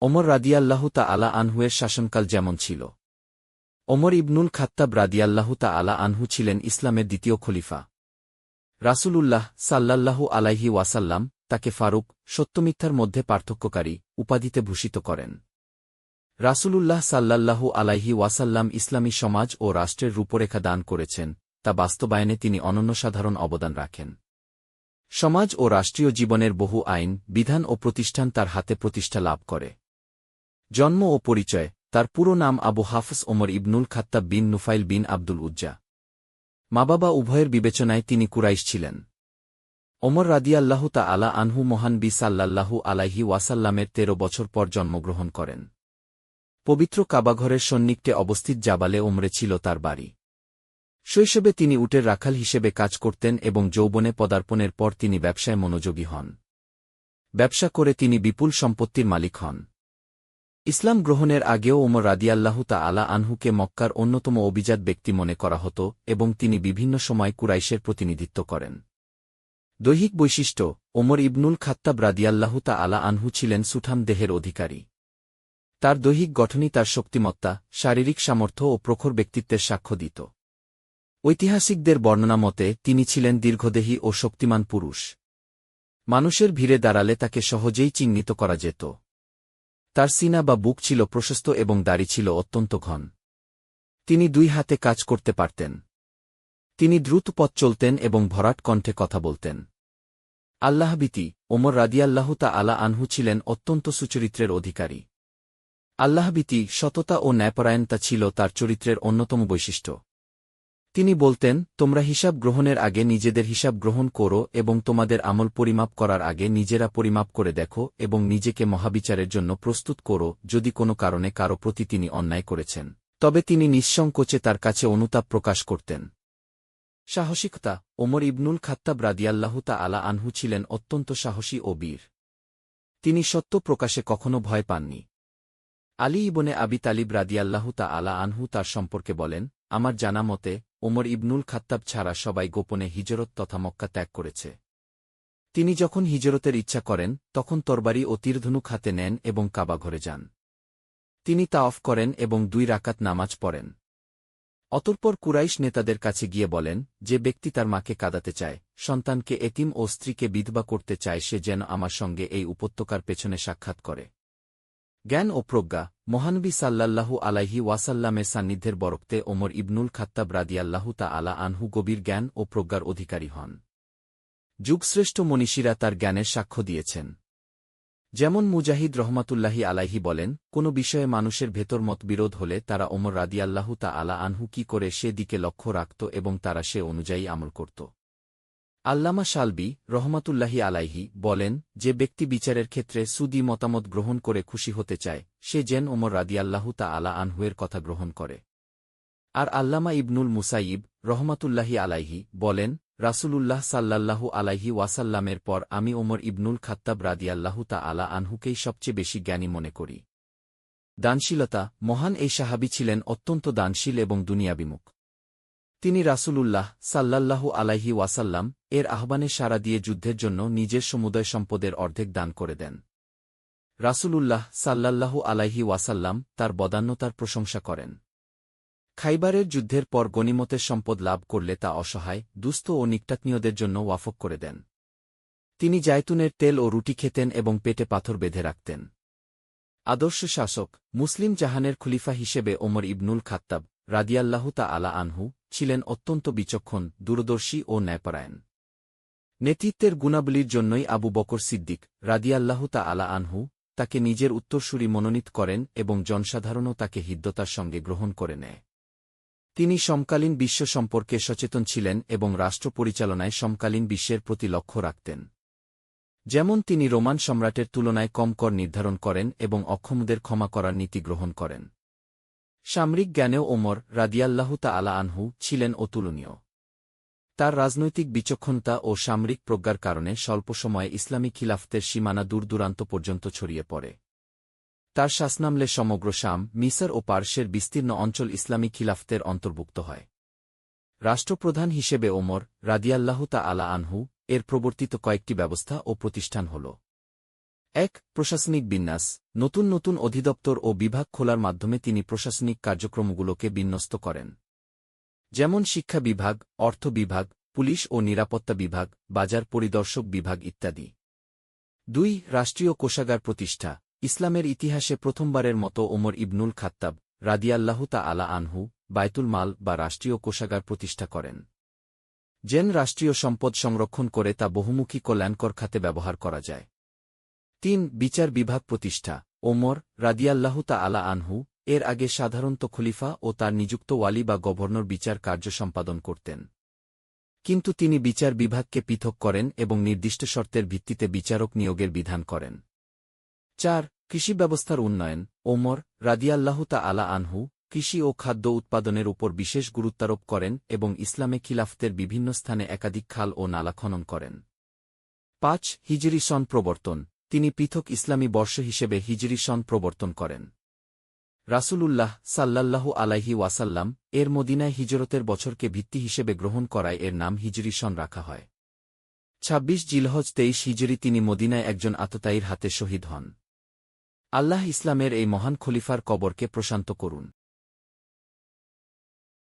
ওমর রাদিয়াল্লাহু তা আলা আনহুয়ের শাসনকাল যেমন ছিল। ওমর ইবনুল খাত্তাব রাদিয়াল্লাহু তা আলা আনহু ছিলেন ইসলামের দ্বিতীয় খলিফা। রাসূলুল্লাহ সাল্লাল্লাহু আলাইহি ওয়াসাল্লাম তাকে ফারুক, সত্যমিথ্যার মধ্যে পার্থক্যকারী, উপাধিতে ভূষিত করেন। রাসূলুল্লাহ সাল্লাল্লাহু আলাইহি ওয়াসাল্লাম ইসলামী সমাজ ও রাষ্ট্রের রূপরেখা দান করেছেন, তা বাস্তবায়নে তিনি অনন্য সাধারণ অবদান রাখেন। সমাজ ও রাষ্ট্রীয় জীবনের বহু আইন, বিধান ও প্রতিষ্ঠান তার হাতে প্রতিষ্ঠা লাভ করে। জন্ম ও পরিচয়, তার পুরো নাম আবু হাফস ওমর ইবনুল খাত্তাব বিন নুফাইল বিন আব্দুল উজ্জা। মা বাবা উভয়ের বিবেচনায় তিনি কুরাইশ ছিলেন। ওমর রাদিয়াল্লাহু তা আলা আনহু মহান বি সাল্লাল্লাহু আলাইহি ওয়াসাল্লামের তেরো বছর পর জন্মগ্রহণ করেন। পবিত্র কাবাঘরের সন্নিকটে অবস্থিত জাবালে ওমরে ছিল তার বাড়ি। শৈশবে তিনি উটের রাখাল হিসেবে কাজ করতেন এবং যৌবনে পদার্পণের পর তিনি ব্যবসায় মনোযোগী হন। ব্যবসা করে তিনি বিপুল সম্পত্তির মালিক হন। ইসলাম গ্রহণের আগেও ওমর রাদিয়াল্লাহু তা আলা আনহুকে মক্কার অন্যতম অভিজাত ব্যক্তি মনে করা হতো এবং তিনি বিভিন্ন সময় কুরাইশের প্রতিনিধিত্ব করেন। দৈহিক বৈশিষ্ট্য, ওমর ইবনুল খাত্তাব রাদিয়াল্লাহু তা আলা আনহু ছিলেন সুঠাম দেহের অধিকারী। তার দৈহিক গঠনই তার শক্তিমত্তা, শারীরিক সামর্থ্য ও প্রখর ব্যক্তিত্বের সাক্ষ্য দিত। ঐতিহাসিকদের বর্ণনা মতে, তিনি ছিলেন দীর্ঘদেহী ও শক্তিমান পুরুষ। মানুষের ভিড়ে দাঁড়ালে তাকে সহজেই চিহ্নিত করা যেত। তার সিনা বা বুক ছিল প্রশস্ত এবং দাড়ি ছিল অত্যন্ত ঘন। তিনি দুই হাতে কাজ করতে পারতেন। তিনি দ্রুত পথ চলতেন এবং ভরাট কণ্ঠে কথা বলতেন। আল্লাহবিতি ওমর রাদিয়াল্লাহু তা আলা আনহু ছিলেন অত্যন্ত সুচরিত্রের অধিকারী। আল্লাহবিতি সততা ও ন্যায়পরায়ণতা ছিল তার চরিত্রের অন্যতম বৈশিষ্ট্য। তিনি বলতেন, তোমরা হিসাব গ্রহণের আগে নিজেদের হিসাব গ্রহণ করো এবং তোমাদের আমল পরিমাপ করার আগে নিজেরা পরিমাপ করে দেখো এবং নিজেকে মহাবিচারের জন্য প্রস্তুত করো, যদি কোনো কারণে কারও প্রতি তিনি অন্যায় করেছেন। তবে তিনি নিঃসংকোচে তার কাছে অনুতাপ প্রকাশ করতেন। সাহসিকতা, ওমর ইবনুল খাত্তাব রাদিয়াল্লাহুতা আলা আনহু ছিলেন অত্যন্ত সাহসী ও বীর। তিনি সত্য প্রকাশে কখনো ভয় পাননি। আলী ইবনে আবি তালিব রাদিয়াল্লাহুতা আলা আনহু তার সম্পর্কে বলেন, আমার জানা মতে ওমর ইবনুল খাত্তাব ছাড়া সবাই গোপনে হিজরত তথা মক্কা ত্যাগ করেছে। তিনি যখন হিজরতের ইচ্ছা করেন, তখন তরবারি ও তীরধনুক হাতে নেন এবং কাবা ঘরে যান। তিনি তা অফ করেন এবং দুই রাকাত নামাজ পড়েন। অতঃপর কুরাইশ নেতাদের কাছে গিয়ে বলেন, যে ব্যক্তি তার মাকে কাঁদাতে চায়, সন্তানকে এতিম ও স্ত্রীকে বিধবা করতে চায়, সে যেন আমার সঙ্গে এই উপত্যকার পেছনে সাক্ষাৎ করে। জ্ঞান ও প্রজ্ঞা, মহানবী সাল্লাল্লাহু আলাইহি ওয়াসাল্লামের সান্নিধ্যের বরক্তে ওমর ইবনুল খাত্তাব রাদিয়াল্লাহু তা আলা আনহু গভীর জ্ঞান ও প্রজ্ঞার অধিকারী হন। যুগশ্রেষ্ঠ মনীষীরা তার জ্ঞানের সাক্ষ্য দিয়েছেন। যেমন মুজাহিদ রহমাতুল্লাহি আলাইহি বলেন, কোন বিষয়ে মানুষের ভেতর মতবিরোধ হলে তারা ওমর রাদিয়াল্লাহু তা আলা আনহু কি করে সে দিকে লক্ষ্য রাখত এবং তারা সে অনুযায়ী আমল করত। আল্লামা শালবি রহমাতুল্লাহি আলাইহি বলেন, যে ব্যক্তি বিচারের ক্ষেত্রে সুদি মতামত গ্রহণ করে খুশি হতে চায়, সে যেন ওমর রাদিয়াল্লাহু তা আলা আনহুয়ের কথা গ্রহণ করে। আর আল্লামা ইবনুল মুসাইব রহমাতুল্লাহি আলাইহি বলেন, রাসূলুল্লাহ সাল্লাল্লাহু আলাইহি ওয়াসাল্লামের পর আমি ওমর ইবনুল খাত্তাব রাদিয়াল্লাহু তা আলা আনহুকেই সবচেয়ে বেশি জ্ঞানী মনে করি। দানশীলতা, মহান এই সাহাবি ছিলেন অত্যন্ত দানশীল এবং দুনিয়াবিমুখ তিনি রাসূলুল্লাহ সাল্লাল্লাহু আলাইহি ওয়াসাল্লাম এর আহ্বানে সাড়া দিয়ে যুদ্ধের জন্য নিজের সমুদয় সম্পদের অর্ধেক দান করে দেন। রাসূলুল্লাহ সাল্লাল্লাহু আলাইহি ওয়াসাল্লাম তার বদান্যতার প্রশংসা করেন। খাইবারের যুদ্ধের পর গণিমতের সম্পদ লাভ করলে তা অসহায়, দুস্থ ও নিকটাত্মীয়দের জন্য ওয়াফক করে দেন। তিনি জায়তুনের তেল ও রুটি খেতেন এবং পেটে পাথর বেঁধে রাখতেন। আদর্শ শাসক, মুসলিম জাহানের খলিফা হিসেবে ওমর ইবনুল খাত্তাব রাদিয়াল্লাহু তা আলা আনহু ছিলেন অত্যন্ত বিচক্ষণ, দূরদর্শী ও ন্যায়পরায়ণ। নেতৃত্বের গুণাবলীর জন্যই আবু বকর সিদ্দিক রাদিয়াল্লাহু তা আলা আনহু তাকে নিজের উত্তরসূরি মনোনীত করেন এবং জনসাধারণও তাকে হৃদ্যতার সঙ্গে গ্রহণ করে নেয়। তিনি সমকালীন বিশ্ব সম্পর্কে সচেতন ছিলেন এবং রাষ্ট্র পরিচালনায় সমকালীন বিশ্বের প্রতি লক্ষ্য রাখতেন। যেমন তিনি রোমান সম্রাটের তুলনায় কম কর নির্ধারণ করেন এবং অক্ষমদের ক্ষমা করার নীতি গ্রহণ করেন। সামরিক জ্ঞানেও ওমর রাদিয়াল্লাহু আলা আনহু ছিলেন অতুলনীয়। তার রাজনৈতিক বিচক্ষণতা ও সামরিক প্রজ্ঞার কারণে স্বল্প সময়ে ইসলামী খিলাফতের সীমানা দূরদূরান্ত পর্যন্ত ছড়িয়ে পড়ে। তার শাসনামলে সমগ্র শাম, মিসর ও পার্শ্বের বিস্তীর্ণ অঞ্চল ইসলামী খিলাফতের অন্তর্ভুক্ত হয়। রাষ্ট্রপ্রধান হিসেবে ওমর রাদিয়াল্লাহু আলা আনহু এর প্রবর্তিত কয়েকটি ব্যবস্থা ও প্রতিষ্ঠান হল। এক, প্রশাসনিক বিন্যাস, নতুন নতুন অধিদপ্তর ও বিভাগ খোলার মাধ্যমে তিনি প্রশাসনিক কার্যক্রমগুলোকে বিন্যস্ত করেন। যেমন শিক্ষা বিভাগ, অর্থ বিভাগ, পুলিশ ও নিরাপত্তা বিভাগ, বাজার পরিদর্শক বিভাগ ইত্যাদি। দুই, রাষ্ট্রীয় কোষাগার প্রতিষ্ঠা, ইসলামের ইতিহাসে প্রথমবারের মতো ওমর ইবনুল খাত্তাব রাদিয়াল্লাহু তা আলা আনহু বায়তুল মাল বা রাষ্ট্রীয় কোষাগার প্রতিষ্ঠা করেন। জেন রাষ্ট্রীয় সম্পদ সংরক্ষণ করে তা বহুমুখী কল্যাণকর খাতে ব্যবহার করা যায়। তিন বিচার বিভাগ প্রতিষ্ঠা, ওমর রাদিয়াল্লাহু তা আলা আনহু, এর আগে সাধারণত খলিফা ও তার নিযুক্ত ওয়ালি বা গভর্নর বিচার কার্য সম্পাদন করতেন। কিন্তু তিনি বিচার বিভাগকে পৃথক করেন এবং নির্দিষ্ট শর্তের ভিত্তিতে বিচারক নিয়োগের বিধান করেন। চার, কৃষি ব্যবস্থার উন্নয়ন, ওমর রাদিয়াল্লাহু তা আলা আনহু, কৃষি ও খাদ্য উৎপাদনের উপর বিশেষ গুরুত্বারোপ করেন এবং ইসলামে খিলাফতের বিভিন্ন স্থানে একাধিক খাল ও নালা খনন করেন। পাঁচ, হিজরি সন প্রবর্তন তিনি পৃথক ইসলামী বর্ষ হিসেবে হিজরি সন প্রবর্তন করেন। রাসূলুল্লাহ সাল্লাল্লাহু আলাইহি ওয়াসাল্লাম এর মদিনায় হিজরতের বছরকে ভিত্তি হিসেবে গ্রহণ করায় এর নাম হিজরি সন রাখা হয়। ছাব্বিশ জিলহজ তেইশ হিজরি তিনি মদিনায় একজন আততায়ীর হাতে শহীদ হন। আল্লাহ ইসলামের এই মহান খলিফার কবরকে প্রশান্ত করুন।